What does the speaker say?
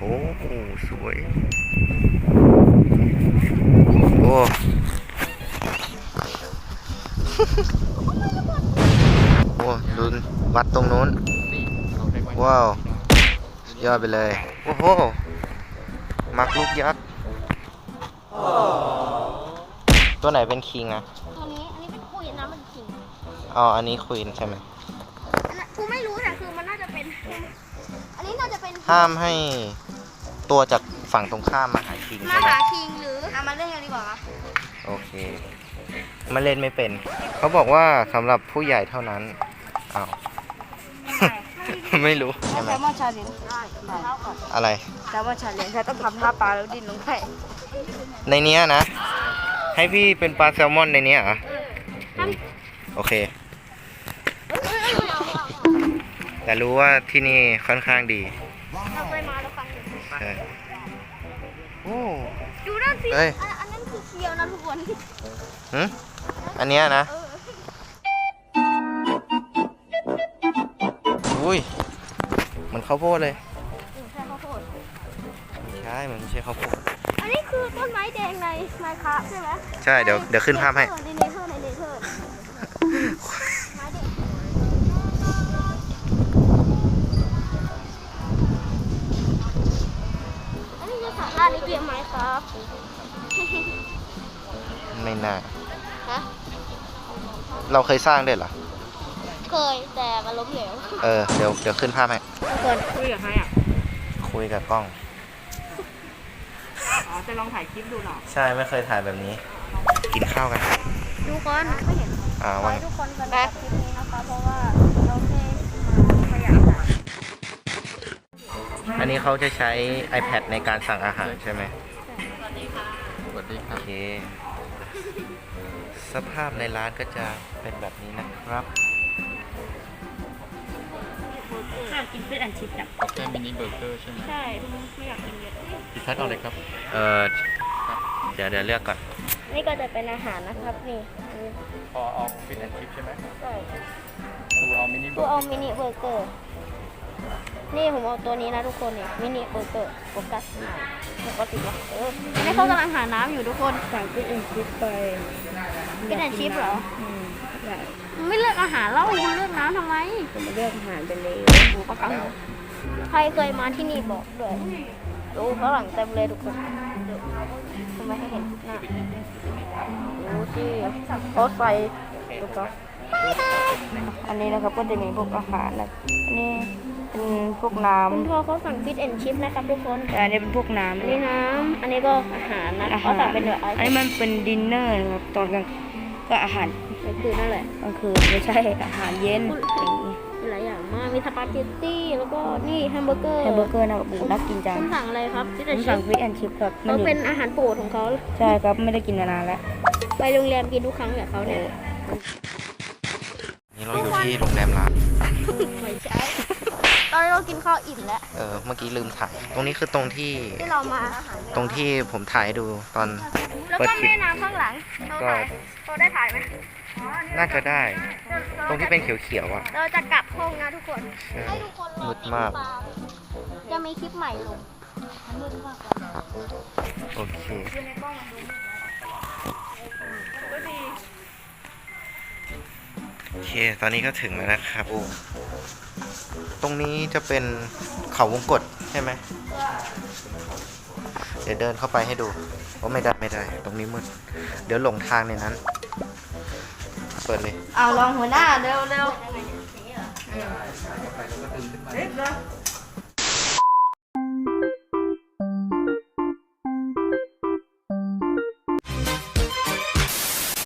โอ้โหสวย โอ้โอ้ดูวัดตรงนู้น ว้าวสุดยอดไปเลย โอ้โห มักลูกยักษ์ ตัวไหนเป็นคิงอะตัวนี้ อันนี้เป็นคุยนะมันขิงอ๋อ อันนี้ควีนใช่ไหมอันนั้นกูไม่รู้แต่คือมันน่าจะเป็น อันนี้น่าจะเป็นห้ามให้ ตัวจากฝั่งตรงข้ามมาหาคิงมาใช่ไหมหาคิงหรือเอามาเล่นกันดีกว่าโอเค มาเล่นไม่เป็น เขาบอกว่าสำหรับผู้ใหญ่เท่านั้นอ้าว ไม่รู้ใช่ไหมแซลมอนชาเลนจ์ได้ได้อะไร แซลมอนชาเลนจ์ฉันต้องทำท่าปลาแล้วดิ้นลงไปในเนี้ยนะ ให้พี่เป็นปลาแซลมอนในเนี้ยเหรอโอเค แต่รู้ว่าที่นี่ค่อนข้างดีเราเคยมาแล้วฟังอยู่ ใช่โอ้ ดูนั่นสิเอ้ย อันอันนั้นคือเคียวนะทุกคน หึอันเนี้ยนะ เอออุ้ย มันข้าวโพดเลยใช่ข้าวโพดใช่ มันไม่ใช่ข้าวโพด อันนี้คือต้นไม้แดงในไมค์ครับใช่ไหมใช่เดี๋ยวเดี๋ยวขึ้นภาพให้ ในเนเธอร์ในเนเธอร์ ค์ครับไม่น่า ฮะเราเคยสร้างด้วยเหรอ เคยแต่มันล้มเหลวเออ เดี๋ยวเดี๋ยวขึ้นภาพให้ทุกคนคุยกับใครอะคุยกับกล้อง อ๋อจะลองถ่ายคลิปดูหน่อยใช่ไม่เคยถ่ายแบบนี้ กินข้าวกันทุกคนไม่เห็นอ่าขอว่าให้ทุกคนสนุกกับคลิปนี้นะคะ เพราะว่าเราแค่มาขยันค่ะอันนี้เขาจะใช้ iPad ในการสั่งอาหารใช่ไหม สวัสดีครับโอเค สภาพในร้านก็จะเป็นแบบนี้นะครับชอบกินฟิชแอนชิพอะเอาแค่มินิเบอร์เกอร์ใช่ไหมใช่ไม่อยากกินเยอะพี่ชัดเอาเลยครับ เออเดี๋ยวเดี๋ยวเลือกก่อน นี่ก็จะเป็นอาหารนะครับนี่พอเอาฟิตแอนชิพใช่ไหมใช่ดูเอามินิเบตัอวร์เอามินิเบอร์เกอร์ นี่ผมเอาตัวนี้นะทุกคนนี่มินิเบอร์เกอร์โฟกัสหน่อยปกติวะเออนี่เขากำลังหาน้ำอยู่ทุกคนสั่งฟิชแอนชิพไปกินแอนชิพเหรออืมได้มึงไม่เลือกอาหารแล้วมึงเลือกน้ำทำไมจะมาเลือกอาหารไปเลยโอ้ปากกังใครเคยมาที่นี่บอกด้วยดูฝรั่งเต็มเลยทุกคนทำไมให้เห็นหน้าดูสิเขาใส่ดูก็ อันนี้นะครับก็จะมีพวกอาหารนะอันนี้เป็นพวกน้คุณพ่อเขาสั่งฟิตแอนชิพนะครับทุกคนำแต่อันนี้เป็นพวกน้ำอันนี้น้ำอันนี้ก็อาหารนะอาเขาหารสั่งเป็นแบบไออันนี้มันเป็นดินเนอร์นะครับตอนกลางก็อาหารก็คือนั่นแหละกลางคืนไม่ใช่อาหารเย็นอย่างนี้มีหลายอย่างมากมีสปาเกตตี้แล้วก็นี่แฮมเบอร์เกอร์แฮมเบอร์เกอร์นะบูน่ากินจังคุณสั่งอะไรครับฟิตผแอนมชิสั่พงฟิชแอนชิพครับมันเขาอยู่เป็นอาหารโปรดของเขาใช่ครับไม่ได้กินมานานแล้วไปโรงแรมกินทุกครั้งกับเขาเนี่ยนี่เราอยู่ ที่โรงแรมร้าน ไม่ใช่ ตอนนี้เรากินข้าวอิ่มแล้ว เออ เมื่อกี้ลืมถ่าย ตรงนี้คือตรงที่ ที่เรามาตรงที่ผมถ่ายให้ดูตอน แล้วเปิดก็คลิปแม่น้ำข้างหลังเราก็ถ่ายเราได้ถ่ายไหมน่าจะได้ ตรงที่เป็นเขียวๆอะเราจะกลับห้องนะทุกคนใช่ให้ทุกคนรอมืดมากติดตจะมีคลิปใหม่ลงมืดมากกว่าโอเคโอ เค ตอนนี้ก็ถึงแล้วนะครับตรงนี้จะเป็นเขาวงกตใช่ไหม เดี๋ยวเดินเข้าไปให้ดูโอ้ไม่ได้ไม่ได้ ตรงนี้มืด เดี๋ยวหลงทางในนั้น เปิดเลย เอาลองหัวหน้าเร็วเร็ว